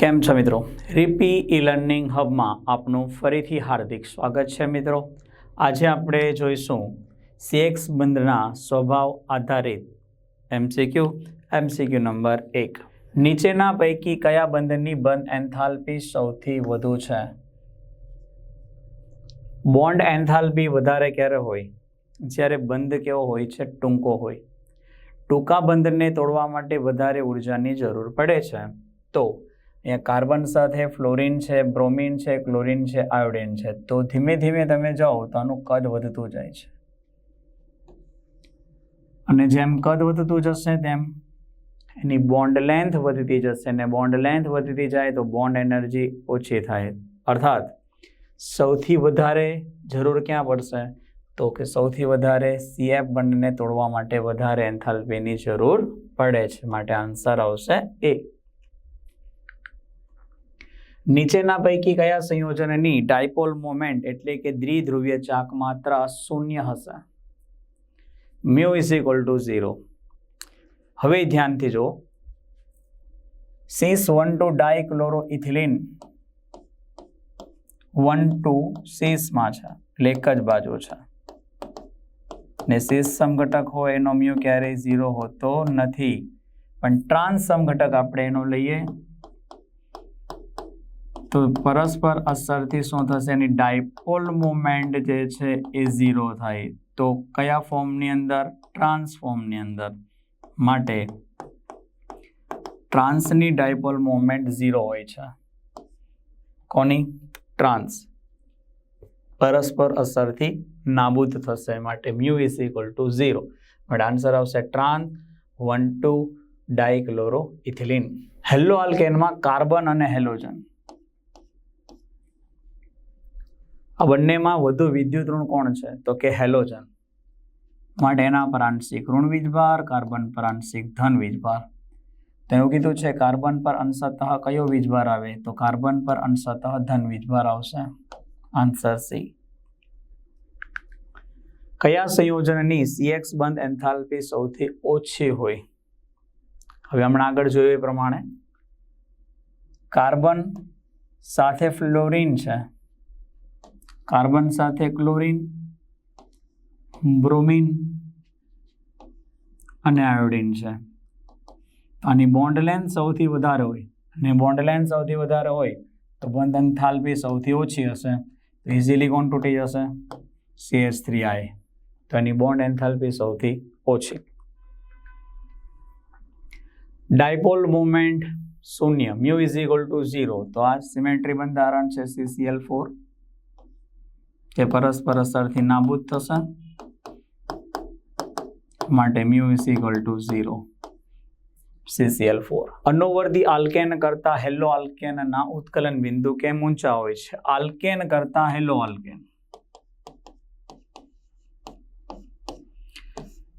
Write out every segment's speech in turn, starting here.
કેમ છો મિત્રો? રીપી ઈ લર્નિંગ હબમાં આપનું ફરીથી હાર્દિક સ્વાગત છે મિત્રો. આજે આપણે જોઈશું સીએક્સ બંધના સ્વભાવ આધારિત એમસીક્યુ એમસીક્યુ નંબર એક. નીચેના પૈકી કયા બંધની બંધ એન્થાલ્પી સૌથી વધુ છે? બોન્ડ એન્થાલ્પી વધારે ક્યારે હોય? જ્યારે બંધ કેવો હોય છે? ટૂંકો હોય. ટૂંકા બંધને તોડવા માટે વધારે ઉર્જાની જરૂર પડે છે. તો અહીંયા કાર્બન સાથે ફ્લોરિન છે, બ્રોમિન છે, ક્લોરિન છે, આયોડિન છે. તો ધીમે ધીમે તમે જાઓ તો આનું કદ વધતું જાય છે. અને જેમ કદ વધતું જશે તેમ એની બોન્ડ લેન્થ વધતી જશે અને બોન્ડ લેન્થ વધતી જાય તો બોન્ડ એનર્જી ઓછી થાય. અર્થાત સૌથી વધારે જરૂર ક્યાં પડશે? તો કે સૌથી વધારે સીએફ બંધને તોડવા માટે વધારે એન્થાલ્પીની જરૂર પડે છે. માટે આન્સર આવશે એ નીચેના પૈકી કયા સંયોજનની ડાયપોલ મોમેન્ટ એટલે કે દ્વિધ્રુવીય ચાક માત્રા શૂન્ય હશે? Mu is equal to zero. હવે ધ્યાનથી જો cis one two dichloroethylene one two સીસમાં છે. એટલે એક જ બાજુ છે. ને સીસ સમઘટક હોય એનો મ્યુ ક્યારેય ઝીરો હોતો નથી. પણ ટ્રાન્સ સમઘટક આપણે એનો લઈએ. તો પરસ્પર અસરથી શું થશે? એની ડાયપોલ મુમેન્ટ જે છે એ ઝીરો થાય. તો કયા ફોર્મની અંદર? ટ્રાન્સ ફોર્મની અંદર. માટે ટ્રાન્સની ડાયપોલ મોમેન્ટ ઝીરો હોય છે. કોની? ટ્રાન્સ. પરસ્પર અસરથી નાબૂદ થશે માટે mu is equal to zero. But answer આવશે trans one two dichloroethylene હેલો આલ્કેનમાં કાર્બન અને હેલોજન. આ બંનેમાં વધુ વિદ્યુત ઋણ કોણ છે? તો કે હેલોજન. માટે એના પર આંશિક ઋણ વીજભાર, કાર્બન પર આંશિક ધન વીજભાર. તો કીધું છે, કાર્બન પર અંશતઃ કયો વીજભાર આવે? તો કાર્બન પર અંશતઃ ધન વીજભાર આવશે. Answer C. કયા સંયોજનની સીએક્સ બંધ એન્થાલ્પી સૌથી ઓછી હોય? હવે હમણાં આગળ જોયું એ પ્રમાણે. કાર્બન સાથે ફ્લોરિન છે. કાર્બન સાથે ક્લોરિન, બ્રોમિન અને આયોડિન છે. આની બોન્ડ લેન્થ સૌથી વધારે હોય. અને બોન્ડ લેન્થ સૌથી વધારે હોય તો બંધ એન્થાલ્પી સૌથી ઓછી હશે. તો ઇઝીલી કોણ તૂટી જશે. સીએસ થ્રી આઈ તો એની બોન્ડ એન્થાલ્પી સૌથી ઓછી. ડાયપોલ મુવમેન્ટ શૂન્ય, mu is equal to zero. તો આ સિમેટ્રી બંધારણ છે સીસીએલ ફોર તે પરસ્પર અસરથી નાબૂદ થશે. માટે mu is equal to zero. CCL four અનોવર્ધી alkane કરતા હેલો આલ્કેનના ઉત્કલન બિંદુ કેમ ઊંચા હોય છે? આલ્કેન કરતા હેલો આલ્કેન.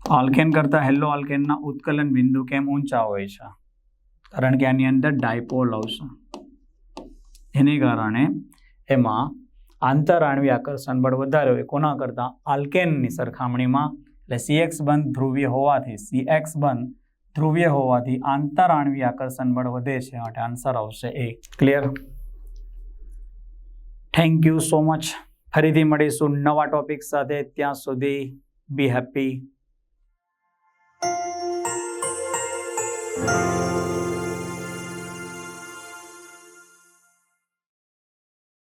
આલ્કેન કરતા હેલો આલ્કેનના ઉત્કલન બિંદુ કેમ ઊંચા હોય છે? કારણ કે આની અંદર ડાયપોલ આવશે. એને કારણે એમાં આંતરાણવી આકર્ષણ બળ વધારે હોય કોના કરતાં? આલ્કેનની સરખામણીમાં. એટલે સીએક્સ બંધ ધ્રુવીય હોવાથી સીએક્સ બંધ ધ્રુવીય હોવાથી આંતરાણવી આકર્ષણ બળ વધે છે માટે આન્સર આવશે A. Clear thank you so much ફરીથી મળીશું નવા ટોપિક સાથે. ત્યાં સુધી બી હેપી